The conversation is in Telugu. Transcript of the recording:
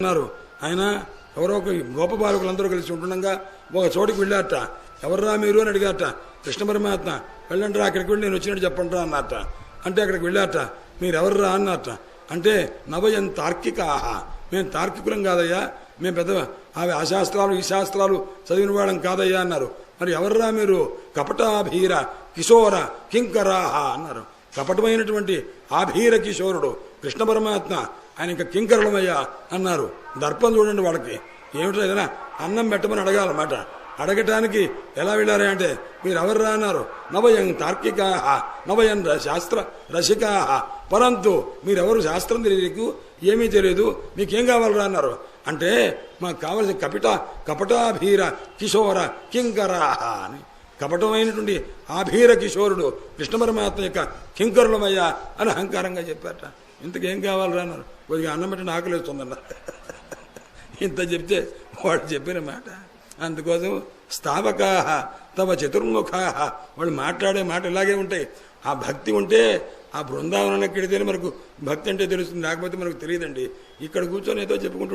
ఉన్నారు. ఆయన ఎవరో ఒక గోప బాలకులందరూ కలిసి ఉంటుండగా ఒక చోటికి వెళ్ళారట. ఎవర్రా మీరు అని అడిగారట. కృష్ణ పరమాత్మ వెళ్ళండి అక్కడికి వెళ్ళి నేను వచ్చినట్టు చెప్పండి రా అన్నట అంటే అక్కడికి వెళ్ళారట. మీరు ఎవర్రా అన్నట్ట అంటే నవయం తార్కికాహ. మేము తార్కికులం కాదయ్యా. మేము పెద్ద అవి ఆ శాస్త్రాలు ఈ శాస్త్రాలు చదివిన వాడం కాదయ్యా అన్నారు. మరి ఎవర్రా మీరు? కపటాభీర కిశోర కింకరాహ అన్నారు. కపటమైనటువంటి ఆభీర కిశోరుడు కృష్ణ పరమాత్మ ఆయన ఇంకా కింకరులమయ్యా అన్నారు. దర్పం చూడండి వాళ్ళకి. ఏమిటో ఏదైనా అన్నం పెట్టమని అడగాలన్నమాట. అడగటానికి ఎలా వెళ్ళారా అంటే మీరు ఎవర్రా అన్నారు. నవయం తార్కికా నవయం శాస్త్ర రసికా పరంతు మీరెవరు శాస్త్రం తెలియదు ఏమీ తెలియదు. మీకేం కావాలరా అన్నారు. అంటే మాకు కావలసిన కపిట కపటాభీర కిశోర కింకరా అని. కపటమైనటువంటి ఆభీర కిషోరుడు కృష్ణ పరమాత్మ యొక్క కింకరులమయ్యా అని అహంకారంగా చెప్పారట. ఇంతకేం కావాలరా అన్నారు. కొద్దిగా అన్నం పెట్టిన ఆకలిస్తుందన్న ఇంత చెప్తే వాడు చెప్పిన మాట. అందుకోసం స్థావకా తమ చతుర్ముఖా వాళ్ళు మాట్లాడే మాట ఇలాగే ఉంటాయి. ఆ భక్తి ఉంటే ఆ బృందావనానికి వెళితేనే మనకు భక్తి అంటే తెలుస్తుంది. లేకపోతే మనకు తెలియదండి. ఇక్కడ కూర్చొని ఏదో చెప్పుకుంటూ